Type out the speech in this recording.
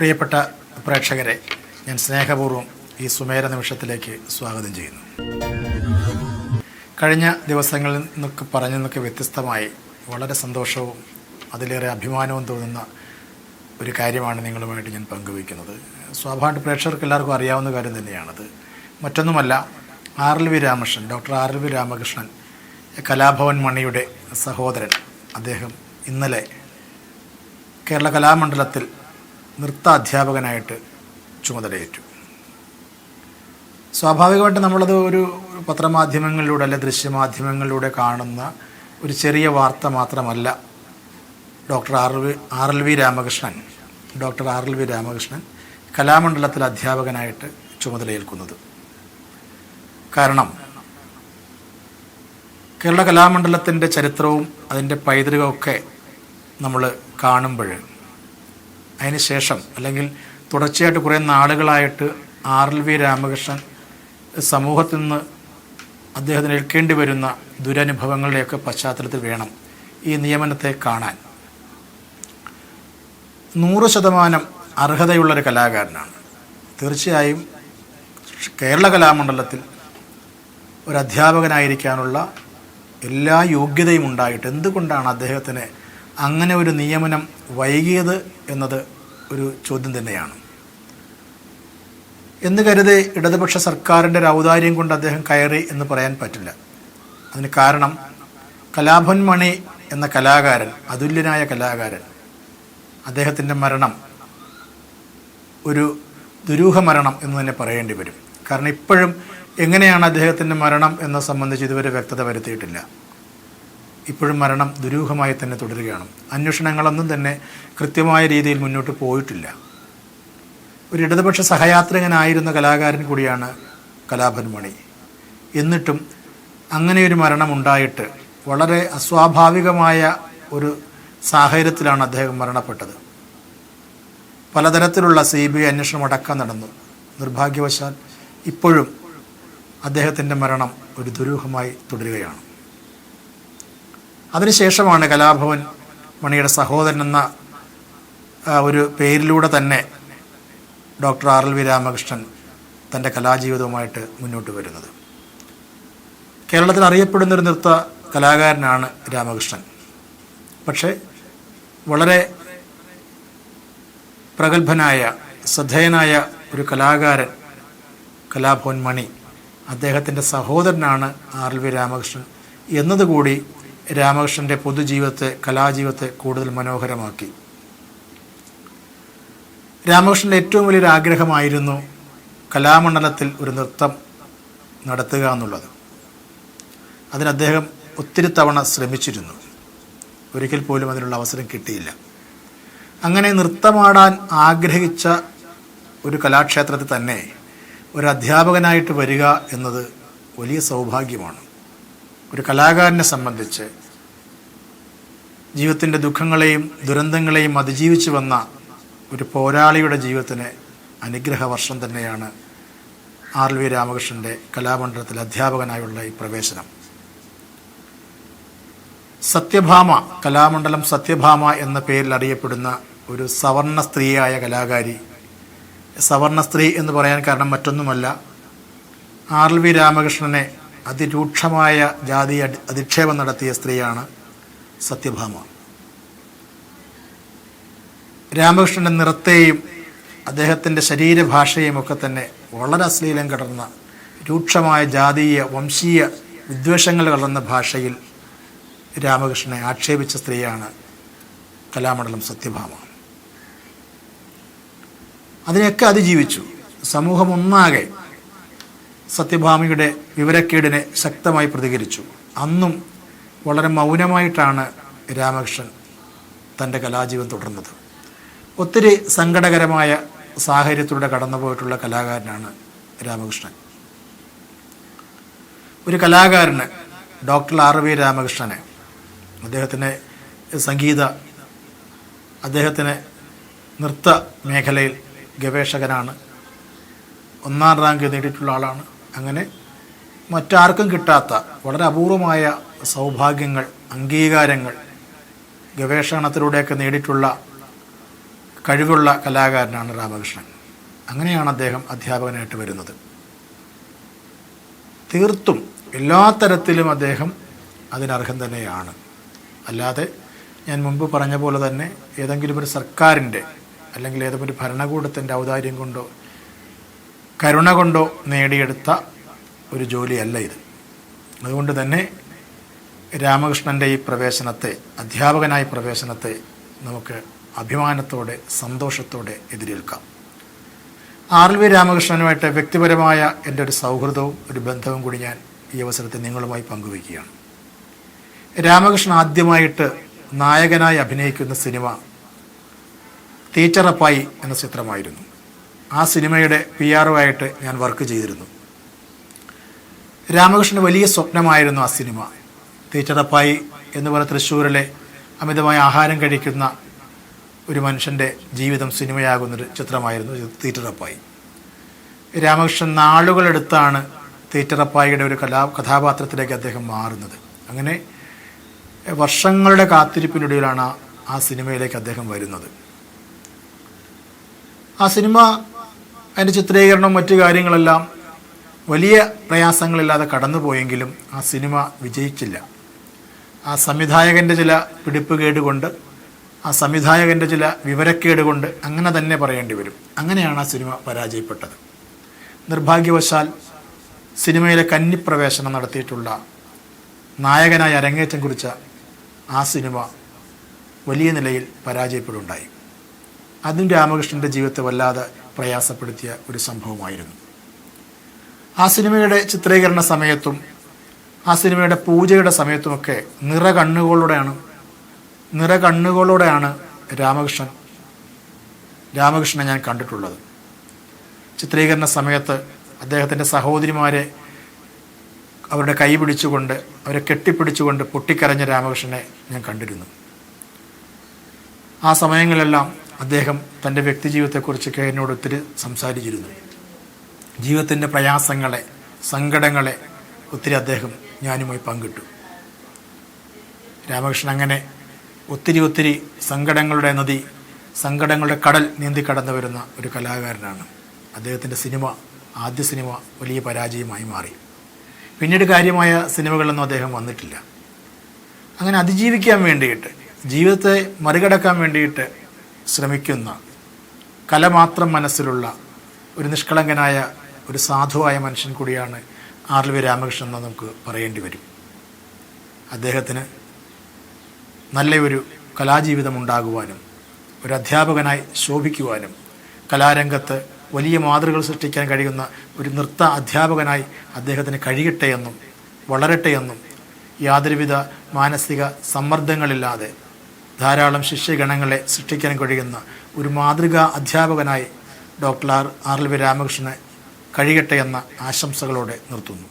പ്രിയപ്പെട്ട പ്രേക്ഷകരെ ഞാൻ സ്നേഹപൂർവം ഈ സുമേര നിമിഷത്തിലേക്ക് സ്വാഗതം ചെയ്യുന്നു. കഴിഞ്ഞ ദിവസങ്ങളിൽ നിന്നൊക്കെ പറഞ്ഞു നിന്നൊക്കെ വ്യത്യസ്തമായി വളരെ സന്തോഷവും അതിലേറെ അഭിമാനവും തോന്നുന്ന ഒരു കാര്യമാണ് നിങ്ങളുമായിട്ട് ഞാൻ പങ്കുവയ്ക്കുന്നത്. സ്വാഭാവിക പ്രേക്ഷകർക്ക് എല്ലാവർക്കും അറിയാവുന്ന കാര്യം തന്നെയാണത്. മറ്റൊന്നുമല്ല R L V Ramakrishnan doctor R L V Ramakrishnan Kalabhavan മണിയുടെ സഹോദരൻ. അദ്ദേഹം ഇന്നലെ കേരള കലാമണ്ഡലത്തിൽ നൃത്ത അധ്യാപകനായിട്ട് ചുമതലയേറ്റു. സ്വാഭാവികമായിട്ട് നമ്മളത് ഒരു പത്രമാധ്യമങ്ങളിലൂടെ അല്ലെ ദൃശ്യമാധ്യമങ്ങളിലൂടെ കാണുന്ന ഒരു ചെറിയ വാർത്ത മാത്രമല്ല. Doctor R V R L V Ramakrishnan doctor R L V Ramakrishnan കലാമണ്ഡലത്തിൽ അധ്യാപകനായിട്ട് ചുമതലയേൽക്കുന്നത്. കാരണം കേരള കലാമണ്ഡലത്തിന്റെ ചരിത്രവും അതിന്റെ പൈതൃകമൊക്കെ നമ്മൾ കാണുമ്പോൾ അതിന് ശേഷം അല്ലെങ്കിൽ തുടർച്ചയായിട്ട് കുറേ നാളുകളായിട്ട് ആർ എൽ വി രാമകൃഷ്ണൻ സമൂഹത്തിൽ നിന്ന് അദ്ദേഹത്തിന് ഏൽക്കേണ്ടി വരുന്ന ദുരനുഭവങ്ങളുടെയൊക്കെ പശ്ചാത്തലത്തിൽ വേണം ഈ നിയമനത്തെ കാണാൻ. നൂറ് ശതമാനം അർഹതയുള്ളൊരു കലാകാരനാണ്. തീർച്ചയായും കേരള കലാമണ്ഡലത്തിൽ ഒരു അധ്യാപകനായിരിക്കാനുള്ള എല്ലാ യോഗ്യതയും ഉണ്ടായിട്ട് എന്തുകൊണ്ടാണ് അദ്ദേഹത്തിന് അങ്ങനെ ഒരു നിയമനം വൈകിയത് എന്നത് ഒരു ചോദ്യം തന്നെയാണ്. എന്ന് കരുതി ഇടതുപക്ഷ സർക്കാരിന്റെ ഒരു ഔദാര്യം കൊണ്ട് അദ്ദേഹം കയറി എന്ന് പറയാൻ പറ്റില്ല. അതിന് കാരണം കലാഭൻ മണി എന്ന കലാകാരൻ അതുല്യനായ കലാകാരൻ അദ്ദേഹത്തിന്റെ മരണം ഒരു ദുരൂഹ മരണം എന്ന് തന്നെ പറയേണ്ടി വരും. കാരണം ഇപ്പോഴും എങ്ങനെയാണ് അദ്ദേഹത്തിന്റെ മരണം എന്നെ സംബന്ധിച്ച് ഇതുവരെ വ്യക്തത വരുത്തിയിട്ടില്ല. ഇപ്പോഴും മരണം ദുരൂഹമായി തന്നെ തുടരുകയാണ്. അന്വേഷണങ്ങളൊന്നും തന്നെ കൃത്യമായ രീതിയിൽ മുന്നോട്ട് പോയിട്ടില്ല. ഒരു ഇടതുപക്ഷ സഹയാത്രികനായിരുന്ന കലാകാരൻ കൂടിയാണ് കലാഭൻ മണി. എന്നിട്ടും അങ്ങനെയൊരു ഒരു മരണം ഉണ്ടായിട്ട് വളരെ അസ്വാഭാവികമായ ഒരു സാഹചര്യത്തിലാണ് അദ്ദേഹം മരണപ്പെട്ടത്. പലതരത്തിലുള്ള സി ബി ഐ അന്വേഷണം അടക്കം നടന്നു. നിർഭാഗ്യവശാൽ ഇപ്പോഴും അദ്ദേഹത്തിന്റെ മരണം ഒരു ദുരൂഹമായി തുടരുകയാണ്. അതിനുശേഷമാണ് കലാഭവൻ മണിയുടെ സഹോദരൻ എന്ന ഒരു പേരിലൂടെ തന്നെ doctor R L V Ramakrishnan തന്റെ കലാജീവിതവുമായിട്ട് മുന്നോട്ട് വരുന്നത്. കേരളത്തിൽ അറിയപ്പെടുന്ന ഒരു നൃത്ത കലാകാരനാണ് രാമകൃഷ്ണൻ. പക്ഷേ വളരെ പ്രഗത്ഭനായ ശ്രദ്ധേയനായ ഒരു കലാകാരൻ കലാഭവൻ മണി അദ്ദേഹത്തിന്റെ സഹോദരനാണ് ആർ എൽ വി രാമകൃഷ്ണൻ എന്നതുകൂടി രാമകൃഷ്ണന്റെ പൊതുജീവിതത്തെ കലാജീവിതത്തെ കൂടുതൽ മനോഹരമാക്കി. രാമകൃഷ്ണന്റെ ഏറ്റവും വലിയൊരു ആഗ്രഹമായിരുന്നു കലാമണ്ഡലത്തിൽ ഒരു നൃത്തം നടത്തുക എന്നുള്ളത്. അതിന് അദ്ദേഹം ഒത്തിരി തവണ ശ്രമിച്ചിരുന്നു. ഒരിക്കൽ പോലും അതിനുള്ള അവസരം കിട്ടിയില്ല. അങ്ങനെ നൃത്തമാടാൻ ആഗ്രഹിച്ച ഒരു കലാക്ഷേത്രത്തിൽ തന്നെ ഒരു അധ്യാപകനായിട്ട് വരിക എന്നത് വലിയ സൗഭാഗ്യമാണ്. ഒരു കലാകാരനെ സംബന്ധിച്ച് ജീവിതത്തിന്റെ ദുഃഖങ്ങളെയും ദുരന്തങ്ങളെയും അതിജീവിച്ചു വന്ന ഒരു പോരാളിയുടെ ജീവിതത്തിന് അനുഗ്രഹ വർഷം തന്നെയാണ് ആർ വി രാമകൃഷ്ണന്റെ കലാമണ്ഡലത്തിൽ അധ്യാപകനായുള്ള ഈ പ്രവേശനം. സത്യഭാമ കലാമണ്ഡലം സത്യഭാമ എന്ന പേരിൽ അറിയപ്പെടുന്ന ഒരു സവർണ സ്ത്രീയായ കലാകാരി സവർണ സ്ത്രീ എന്ന് പറയാൻ കാരണം മറ്റൊന്നുമല്ല ആർ വി രാമകൃഷ്ണനെ അതിരൂക്ഷമായ ജാതി അധിക്ഷേപം നടത്തിയ സ്ത്രീയാണ് സത്യഭാമ. രാമകൃഷ്ണന്റെ നിറത്തെയും അദ്ദേഹത്തിന്റെ ശരീരഭാഷയും ഒക്കെ തന്നെ വളരെ അശ്ലീലം കടർന്ന രൂക്ഷമായ ജാതീയ വംശീയ വിദ്വേഷങ്ങൾ കലർന്ന ഭാഷയിൽ രാമകൃഷ്ണനെ ആക്ഷേപിച്ച സ്ത്രീയാണ് കലാമണ്ഡലം സത്യഭാമ. അതിനെയൊക്കെ അതിജീവിച്ചു. സമൂഹം ഒന്നാകെ സത്യഭാമയുടെ വിവരക്കേടിനെ ശക്തമായി പ്രതികരിച്ചു. അന്നും വളരെ മൗനമായിട്ടാണ് രാമകൃഷ്ണൻ തന്റെ കലാജീവൻ തുടർന്നത്. ഒത്തിരി സങ്കടകരമായ സാഹചര്യത്തിലൂടെ കടന്നുപോയിട്ടുള്ള കലാകാരനാണ് രാമകൃഷ്ണൻ. ഒരു കലാകാരന് ഡോക്ടർ ആർ വി രാമകൃഷ്ണനെ അദ്ദേഹത്തിന് സംഗീത അദ്ദേഹത്തിന് നൃത്ത മേഖലയിൽ ഗവേഷകനാണ് ഒന്നാം റാങ്ക് നേടിയിട്ടുള്ള ആളാണ്. അങ്ങനെ മറ്റാർക്കും കിട്ടാത്ത വളരെ അപൂർവമായ സൗഭാഗ്യങ്ങൾ അംഗീകാരങ്ങൾ ഗവേഷണത്തിലൂടെയൊക്കെ നേടിയിട്ടുള്ള കഴിവുള്ള കലാകാരനാണ് രാമകൃഷ്ണൻ. അങ്ങനെയാണ് അദ്ദേഹം അധ്യാപകനായിട്ട് വരുന്നത്. തീർത്തും എല്ലാ തരത്തിലും അദ്ദേഹം അതിനർഹം തന്നെയാണ്. അല്ലാതെ ഞാൻ മുൻപ് പറഞ്ഞ പോലെ തന്നെ ഏതെങ്കിലും ഒരു സർക്കാരിന്റെ അല്ലെങ്കിൽ ഏതെങ്കിലും ഒരു ഭരണകൂടത്തിന്റെ ഔദാര്യം കൊണ്ടോ കരുണ കൊണ്ടോ നേടിയെടുത്ത ഒരു ജോലിയല്ല ഇത്. അതുകൊണ്ട് തന്നെ രാമകൃഷ്ണന്റെ ഈ പ്രവേശനത്തെ അധ്യാപകനായ പ്രവേശനത്തെ നമുക്ക് അഭിമാനത്തോടെ സന്തോഷത്തോടെ എതിരേൽക്കാം. ആർ വി രാമകൃഷ്ണനുമായിട്ട് വ്യക്തിപരമായ എന്റെ ഒരു സൗഹൃദവും ഒരു ബന്ധവും കൂടി ഞാൻ ഈ അവസരത്തിൽ നിങ്ങളുമായി പങ്കുവയ്ക്കുകയാണ്. രാമകൃഷ്ണൻ ആദ്യമായിട്ട് നായകനായി അഭിനയിക്കുന്ന സിനിമ ടീച്ചറപ്പായി എന്ന ചിത്രമായിരുന്നു. ആ സിനിമയുടെ പി ആറുമായിട്ട് ഞാൻ വർക്ക് ചെയ്തിരുന്നു. രാമകൃഷ്ണന് വലിയ സ്വപ്നമായിരുന്നു ആ സിനിമ. തീച്ചതപ്പായി എന്ന് പറഞ്ഞ തൃശ്ശൂരിലെ അമിതമായ ആഹാരം കഴിക്കുന്ന ഒരു മനുഷ്യന്റെ ജീവിതം സിനിമയാകുന്നൊരു ചിത്രമായിരുന്നു തീറ്ററപ്പായി രാമകൃഷ്ണൻ നാളുകളെടുത്താണ് തീറ്ററപ്പായിയുടെ ഒരു കലാ കഥാപാത്രത്തിലേക്ക് അദ്ദേഹം മാറുന്നത്. അങ്ങനെ വർഷങ്ങളുടെ കാത്തിരിപ്പിനൊടുവിലാണ് ആ- ആ സിനിമയിലേക്ക് അദ്ദേഹം വരുന്നത്. ആ സിനിമ അതിന്റെ ചിത്രീകരണവും മറ്റു കാര്യങ്ങളെല്ലാം വലിയ പ്രയാസങ്ങളില്ലാതെ കടന്നുപോയെങ്കിലും ആ സിനിമ വിജയിച്ചില്ല. ആ സംവിധായകന്റെ ചില പിടിപ്പുകേട് കൊണ്ട് ആ സംവിധായകന്റെ ചില വിവരക്കേട് കൊണ്ട് അങ്ങനെ തന്നെ പറയേണ്ടി വരും. അങ്ങനെയാണ് ആ സിനിമ പരാജയപ്പെട്ടത്. നിർഭാഗ്യവശാൽ സിനിമയിലെ കന്നിപ്രവേശനം നടത്തിയിട്ടുള്ള നായകനായി അരങ്ങേറ്റം കുറിച്ച ആ സിനിമ വലിയ നിലയിൽ പരാജയപ്പെടുണ്ടായി അതും രാമകൃഷ്ണന്റെ ജീവിതത്തെ വല്ലാതെ പ്രയാസപ്പെടുത്തിയ ഒരു സംഭവമായിരുന്നു. ആ സിനിമയുടെ ചിത്രീകരണ സമയത്തും ആ സിനിമയുടെ പൂജയുടെ സമയത്തുമൊക്കെ നിറ കണ്ണുകളോടെയാണ് നിറ കണ്ണുകളോടെയാണ് രാമകൃഷ്ണൻ രാമകൃഷ്ണനെ ഞാൻ കണ്ടിട്ടുള്ളത്. ചിത്രീകരണ സമയത്ത് അദ്ദേഹത്തിന്റെ സഹോദരിമാരെ അവരുടെ കൈ പിടിച്ചുകൊണ്ട് അവരെ കെട്ടിപ്പിടിച്ചുകൊണ്ട് പൊട്ടിക്കരഞ്ഞ രാമകൃഷ്ണനെ ഞാൻ കണ്ടിരുന്നു. ആ സമയങ്ങളിലെല്ലാം അദ്ദേഹം തന്റെ വ്യക്തിജീവിതത്തെക്കുറിച്ചൊക്കെ എന്നോട് ഒത്തിരി സംസാരിച്ചിരുന്നു. ജീവിതത്തിന്റെ പ്രയാസങ്ങളെ സങ്കടങ്ങളെ ഒത്തിരി അദ്ദേഹം ഞാനുമായി പങ്കിട്ടു. രാമകൃഷ്ണൻ അങ്ങനെ ഒത്തിരി ഒത്തിരി സങ്കടങ്ങളുടെ നദി സങ്കടങ്ങളുടെ കടൽ നീന്തി കടന്നു വരുന്ന ഒരു കലാകാരനാണ്. അദ്ദേഹത്തിന്റെ സിനിമ ആദ്യ സിനിമ വലിയ പരാജയമായി മാറി. പിന്നീട് കാര്യമായ സിനിമകളൊന്നും അദ്ദേഹം വന്നിട്ടില്ല. അങ്ങനെ അതിജീവിക്കാൻ വേണ്ടിയിട്ട് ജീവിതത്തെ മറികടക്കാൻ വേണ്ടിയിട്ട് ശ്രമിക്കുന്ന കല മാത്രം മനസ്സിലുള്ള ഒരു നിഷ്കളങ്കനായ ഒരു സാധുവായ മനുഷ്യൻ കൂടിയാണ് ആർ വി രാമകൃഷ്ണൻ എന്ന് നമുക്ക് പറയേണ്ടി വരും. അദ്ദേഹത്തിന് നല്ലൊരു കലാജീവിതം ഉണ്ടാകുവാനും ഒരു അധ്യാപകനായി ശോഭിക്കുവാനും കലാരംഗത്ത് വലിയ മാതൃകൾ സൃഷ്ടിക്കാൻ കഴിയുന്ന ഒരു നൃത്ത അധ്യാപകനായി അദ്ദേഹത്തിന് കഴിയട്ടെ എന്നും വളരട്ടെ എന്നും യാതൊരുവിധ മാനസിക സമ്മർദ്ദങ്ങളില്ലാതെ ധാരാളം ശിഷ്യഗണങ്ങളെ സൃഷ്ടിക്കാൻ കഴിയുന്ന ഒരു മാതൃകാ അധ്യാപകനായി doctor R R L V Ramakrishnan കഴിയട്ടെ എന്ന ആശംസകളോടെ നിർത്തുന്നു.